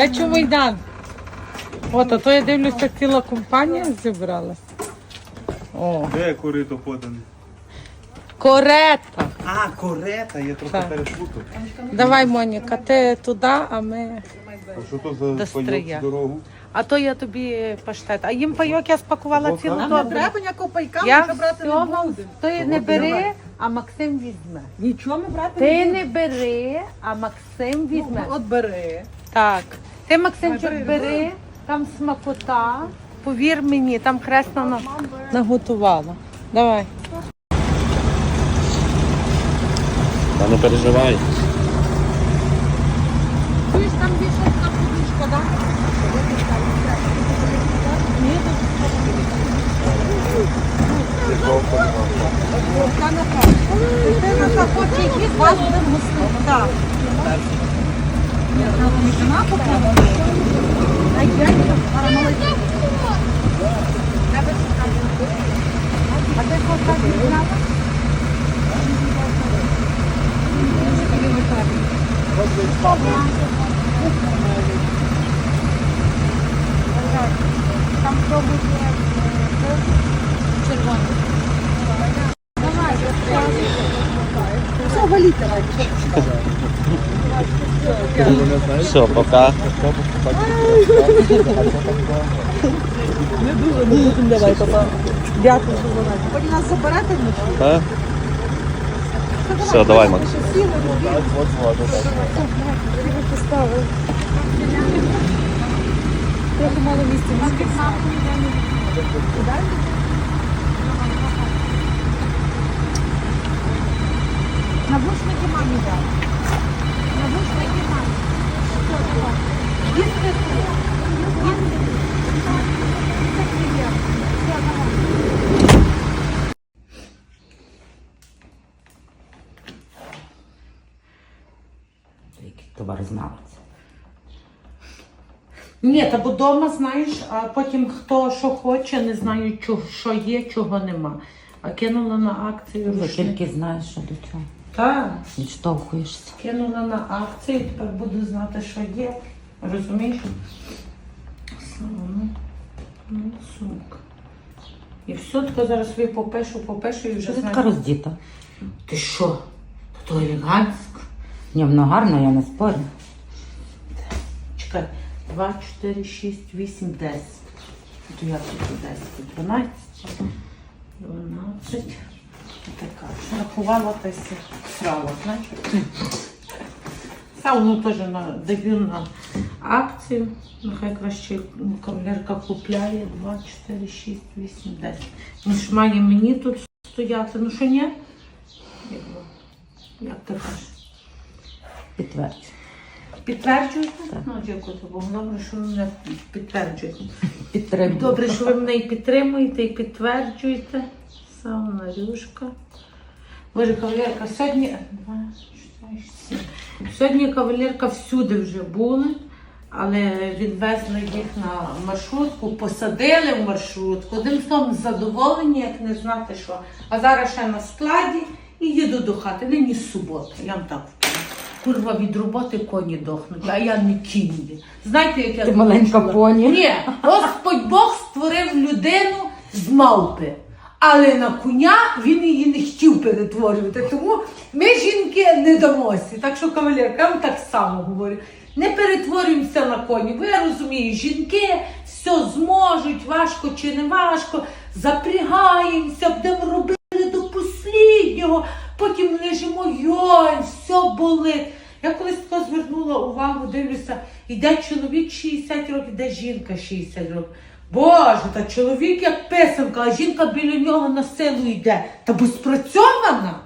Дачу Майдан. От, а то я дивлюся, ціла компанія зібралась. О, Де корито подане? корета. А, корета, я трохи Так. переплутав. Давай, Моніка, ти туди, а ми. А що то за До стрия. дорогу? А то я тобі паштет. А їм пайок я спакувала цілу Нам торбу. Треба ніякого пайка, Я ми вже брати не всього, будемо. ти не бери, а Максим візьме. Нічого ми брати Ти не не бери, а Максим візьме. будемо. От бери. Так. Ти, Максимчик, бери, там смакота. Повір мені, там хресно на- наготувала. Давай. Та не переживай. Чуєш, там більше одна подушка, так? Ти на захоче якісь вас будемо гостити. Так. Все, пока. Потім нас заберете А? Все, давай, Макс. Навушники мамі дай. Навушники мамі. Їсти тут. Їсти. Це приємно. Все, давай. Який товарознавець. Ні, та бо вдома, знаєш, а потім хто що хоче, не знаю, що є, чого нема. А кинула на акцію Ти тільки знаєш, що до чого. Так, Відштовхуєшся. кинула на акцію, тепер буду знати, що є. Розумієш? Слава, ну, сумка. І все, таке зараз собі попишу, попишу і вже ти знаю. така роздіта? Ти що? То елегантська. Ні, воно гарно, я не спорю. Чекай, 2, 4, 6, 8, 10. То я тут 10, 12, 12. Така. Рахувала та срала, знаєш? Сауну теж на, даю на акцію. Нехай краще кавалерка купляє 2, 4, 6, 8, 10. Ніж має мені тут стояти. Ну що ні? Як ти кажеш? Підтверджую. Підтверджуєте? Ну, дякую Богу. Добре, що ви мене підтверджуєте. Підтримую. Добре, що ви мене і підтримуєте, і підтверджуєте. Сауна Рюшка. Боже, кавалерка, сьогодні. Сьогодні кавалерка всюди вже були, але відвезли їх на маршрутку, посадили в маршрутку. Одним словом, задоволені, як не знати що. А зараз ще на складі і їду до хати. Нині субота, я вам так вкину. Курва від роботи коні дохнуть, а я не кінь. Знаєте, як я Ти маленька поні. Ні, Господь Бог створив людину з мавпи. Але на коня він її не хотів перетворювати. Тому ми жінки не дамося. Так що, кавалерка, я вам так само говорю. Не перетворюємося на коні, я розумію, жінки все зможуть, важко чи не важко, запрягаємося, будемо робити до посліднього, потім лежимо, йой, все болить. Я колись тако звернула увагу, дивлюся, йде чоловік 60 років, йде жінка 60 років. Боже, та чоловік як писанка, а жінка біля нього на силу йде. Та бо спрацьована.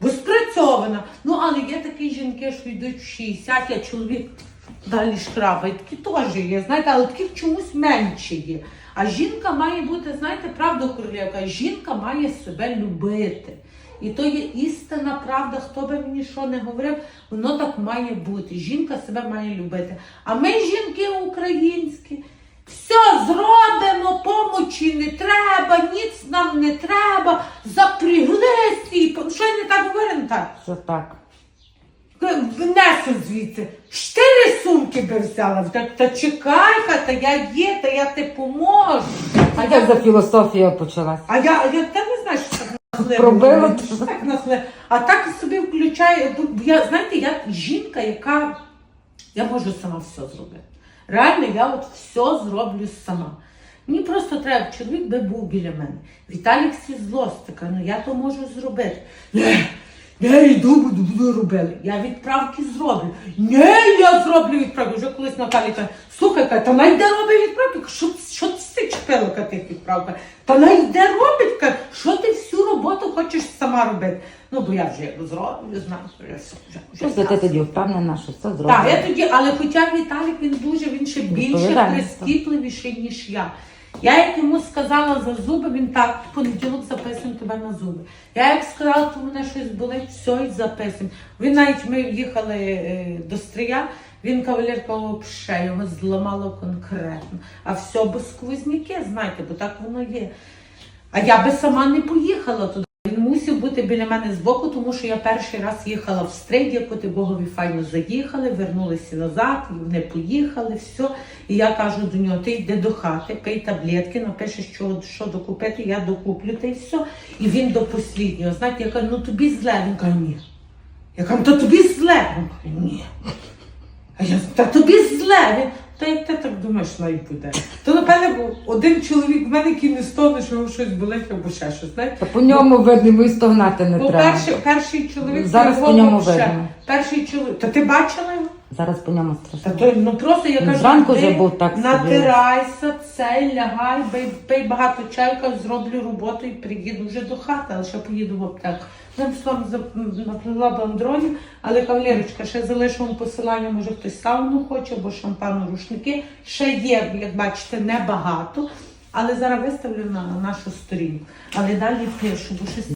Бо спрацьована. Ну, але є такі жінки, що йдуть в 60, а чоловік далі шкрабає. Такі теж є, знаєте, але таких чомусь менше є. А жінка має бути, знаєте, правда, королівка, жінка має себе любити. І то є істина правда, хто би мені що не говорив, воно так має бути. Жінка себе має любити. А ми, жінки українські, все зробимо, помочі не треба, ніц нам не треба, запряглися. і Що я не так говорю, так? Це так. Внесу звідси. Чотири сумки. би взяла. Так, та чекай-ка, та я є, та я ти поможу. А як за філософія почалась? а я, а я та не знаю, що так нахлеб. Пробила тебе. так нахлеб. А так собі включаю. Я, знаєте, я жінка, яка я можу сама все зробити. Реально, я от все зроблю сама. Мені просто треба, чоловік би був біля мене. Віталік всі злостика, ну я то можу зробити. Не, я йду, буду, буду робити. Я відправки зроблю. Не, я зроблю відправки. Вже колись Наталі каже, слухай, каже, та найде робить відправки. Що, що ти ка тих відправках? Та найде робить, каже, що ти всю роботу хочеш сама робити? Ну, бо я вже зроблю, знаю, що я все вже, вже Просто ти тоді впевнена, що все зробиш. Так, я тоді, але хоча Віталік він дуже, він ще більше прискіпливіший, ніж я. Я як йому сказала за зуби, він так, в понеділок записуємо тебе на зуби. Я як сказала, то мене щось болить, все і записуємо. Він навіть ми їхали е, до стрія, він кавалерка взагалі його зламало конкретно. А все бо сквозняки, знаєте, бо так воно є. А я би сама не поїхала туди. Він мусив бути біля мене збоку, тому що я перший раз їхала в стрейді, коти Богові файно заїхали, вернулися назад, вони поїхали, все. І я кажу до нього, ти йди до хати, пий таблетки, напишеш, що, що докупити, я докуплю та й все. І він до посліднього. Знаєте, я кажу, ну тобі зле. Він каже, ні. Я кажу, то тобі зле. Він каже, ні. А я та тобі зле. Він, та як ти так думаєш, навіть буде. То напевне один чоловік в мене, який не стоне, що його щось болить або ще щось. Знаєте? Та по ньому видно, йому і стогнати не Бо треба. перший, перший чоловік Зараз по ньому вообще- видно. Перший чоловік. Та ти бачила його? Зараз по ньому Та страшно. то ну просто я Він кажу, зранку ти вже був так собі. натирайся, цей, лягай, пий, пий багато чайка, зроблю роботу і приїду вже до хати, але ще поїду в аптеку. Нам словом наплила бандронів, але кавалерочка, ще залишу вам посилання, може хтось сауну хоче, або шампану рушники. Ще є, як бачите, небагато, але зараз виставлю на нашу сторінку. Але далі пишу, бо щось